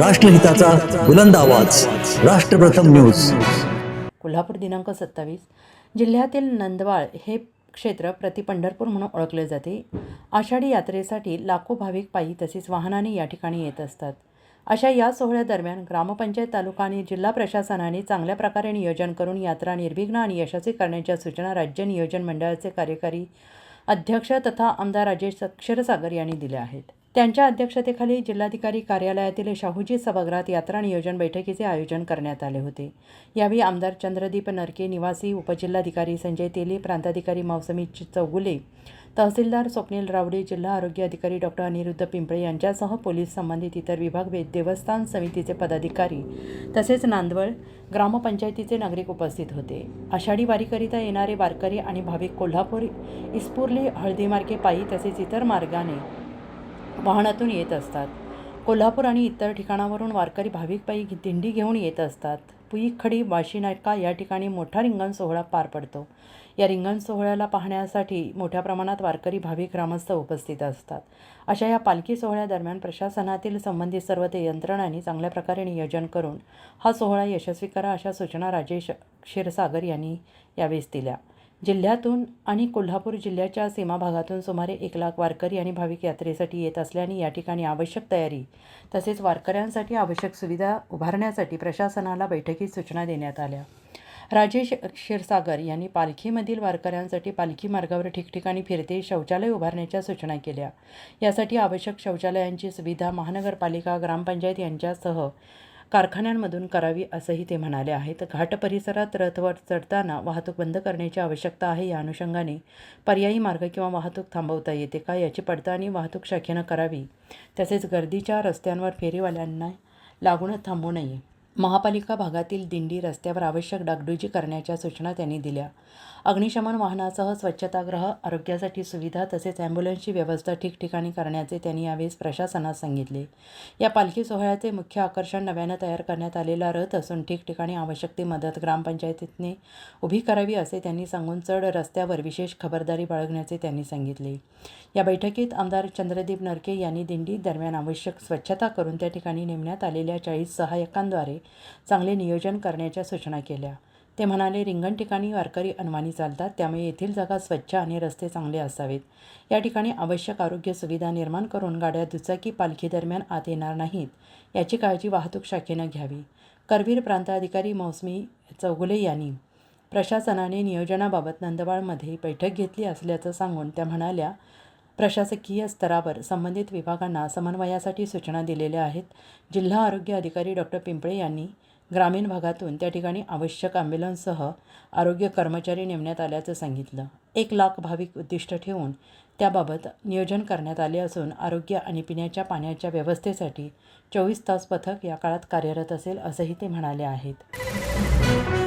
राष्ट्रहिताचा बुलंद आवाज. राष्ट्रप्रथम न्यूज. कोल्हापूर दिनांक सत्तावीस. जिल्ह्यातील नंदवाळ हे क्षेत्र प्रति पंढरपूर म्हणून ओळखले जाते. आषाढी यात्रेसाठी लाखो भाविक पायी तसेच वाहनाने या ठिकाणी येत असतात. अशा या सोहळ्यादरम्यान ग्रामपंचायत तालुका आणि जिल्हा प्रशासनाने चांगल्या प्रकारे नियोजन करून यात्रा निर्विघ्न आणि यशस्वी करण्याच्या सूचना राज्य नियोजन मंडळाचे कार्यकारी अध्यक्ष तथा आमदार राजेश क्षीरसागर यांनी दिल्या आहेत. त्यांच्या अध्यक्षतेखाली जिल्हाधिकारी कार्यालयातील शाहूजी सभागृहात यात्रा नियोजन बैठकीचे आयोजन करण्यात आले होते. यावेळी आमदार चंद्रदीप नरके निवासी उपजिल्हाधिकारी संजय तेली प्रांताधिकारी मौसमी चौगुले तहसीलदार स्वप्नील रावडे जिल्हा आरोग्य अधिकारी डॉक्टर अनिरुद्ध पिंपळे यांच्यासह पोलीस संबंधित इतर विभाग वे- देवस्थान समितीचे पदाधिकारी तसेच नांदवळ ग्रामपंचायतीचे नागरिक उपस्थित होते. आषाढी वारीकरिता येणारे वारकरी आणि भाविक कोल्हापूर इस्पुर्ली हळदीमार्गे पायी तसेच इतर मार्गाने वाहनातून येत असतात. कोल्हापूर आणि इतर ठिकाणावरून वारकरी भाविकपायी दिंडी घेऊन येत असतात. पुई खडी या ठिकाणी मोठा रिंगण सोहळा पार पडतो. या रिंगण सोहळ्याला पाहण्यासाठी मोठ्या प्रमाणात वारकरी भाविक ग्रामस्थ उपस्थित असतात. अशा या पालखी सोहळ्यादरम्यान प्रशासनातील संबंधित सर्व ते यंत्रणांनी चांगल्या प्रकारे नियोजन करून हा सोहळा यशस्वी करा अशा सूचना राजेश क्षीरसागर यांनी यावेळेस दिल्या. जिल्ह्यातून आणि कोल्हापूर जिल्ह्याच्या सीमा भागातून सुमारे एक लाख वारकरी आणि भाविक यात्रेसाठी येत असल्याने या ठिकाणी आवश्यक तयारी तसेच वारकऱ्यांसाठी आवश्यक सुविधा उभारण्यासाठी प्रशासनाला बैठकीत सूचना देण्यात आल्या. राजेश क्षीरसागर यांनी पालखीमधील वारकऱ्यांसाठी पालखी मार्गावर ठिकठिकाणी फिरते शौचालय उभारण्याच्या सूचना केल्या. यासाठी आवश्यक शौचालयांची सुविधा महानगरपालिका ग्रामपंचायत यांच्यासह कारखान्यांमधून करावी असंही ते म्हणाले आहेत. घाट परिसरात रथवर चढताना वाहतूक बंद करण्याची आवश्यकता आहे. या अनुषंगाने पर्यायी मार्ग किंवा वाहतूक थांबवता येते का याची पडताळणी वाहतूक शाखेनं करावी. तसेच गर्दीच्या रस्त्यांवर फेरीवाल्यांना लागूनच थांबू नये. महापालिका भागातील दिंडी रस्त्यावर आवश्यक डागडुजी करण्याच्या सूचना त्यांनी दिल्या. अग्निशमन वाहनासह स्वच्छतागृह आरोग्यासाठी सुविधा तसेच ॲम्ब्युलन्सची व्यवस्था ठिकठिकाणी करण्याचे त्यांनी यावेळेस प्रशासनास सांगितले. या पालखी सोहळ्याचे मुख्य आकर्षण नव्यानं तयार करण्यात आलेला रथ असून ठिकठिकाणी आवश्यक ती मदत ग्रामपंचायतीने उभी करावी असे त्यांनी सांगून चढ रस्त्यावर विशेष खबरदारी बाळगण्याचे त्यांनी सांगितले. या बैठकीत आमदार चंद्रदीप नरके यांनी दिंडी दरम्यान आवश्यक स्वच्छता करून त्या ठिकाणी नेमण्यात आलेल्या चाळीस सहाय्यकांद्वारे चांगले नियोजन करण्याच्या सूचना केल्या. ते म्हणाले रिंगण ठिकाणी वारकरी अनवाणी चालतात त्यामुळे येथील जागा स्वच्छ आणि रस्ते चांगले असावेत. या ठिकाणी आवश्यक आरोग्य सुविधा निर्माण करून गाड्या दुचाकी पालखी दरम्यान आत येणार नाहीत. याची काळजी वाहतूक शाखेनं घ्यावी. करवीर प्रांताधिकारी मौसमी चौगुले यांनी प्रशासनाने नियोजनाबाबत नंदबाळमध्ये बैठक घेतली असल्याचं सांगून त्या म्हणाल्या प्रशासकीय स्तरावर संबंधित विभागांना समन्वयासाठी सूचना दिलेल्या आहेत. जिल्हा आरोग्य अधिकारी डॉक्टर पिंपळे यांनी ग्रामीण भागातून त्या ठिकाणी आवश्यक ॲम्ब्युलन्ससह आरोग्य कर्मचारी नेमण्यात आल्याचं सांगितलं. एक लाख भाविक उद्दिष्ट ठेवून त्याबाबत नियोजन करण्यात आले असून आरोग्य आणि पिण्याच्या पाण्याच्या व्यवस्थेसाठी चोवीस तास पथक या काळात कार्यरत असेल असंही ते म्हणाले आहेत.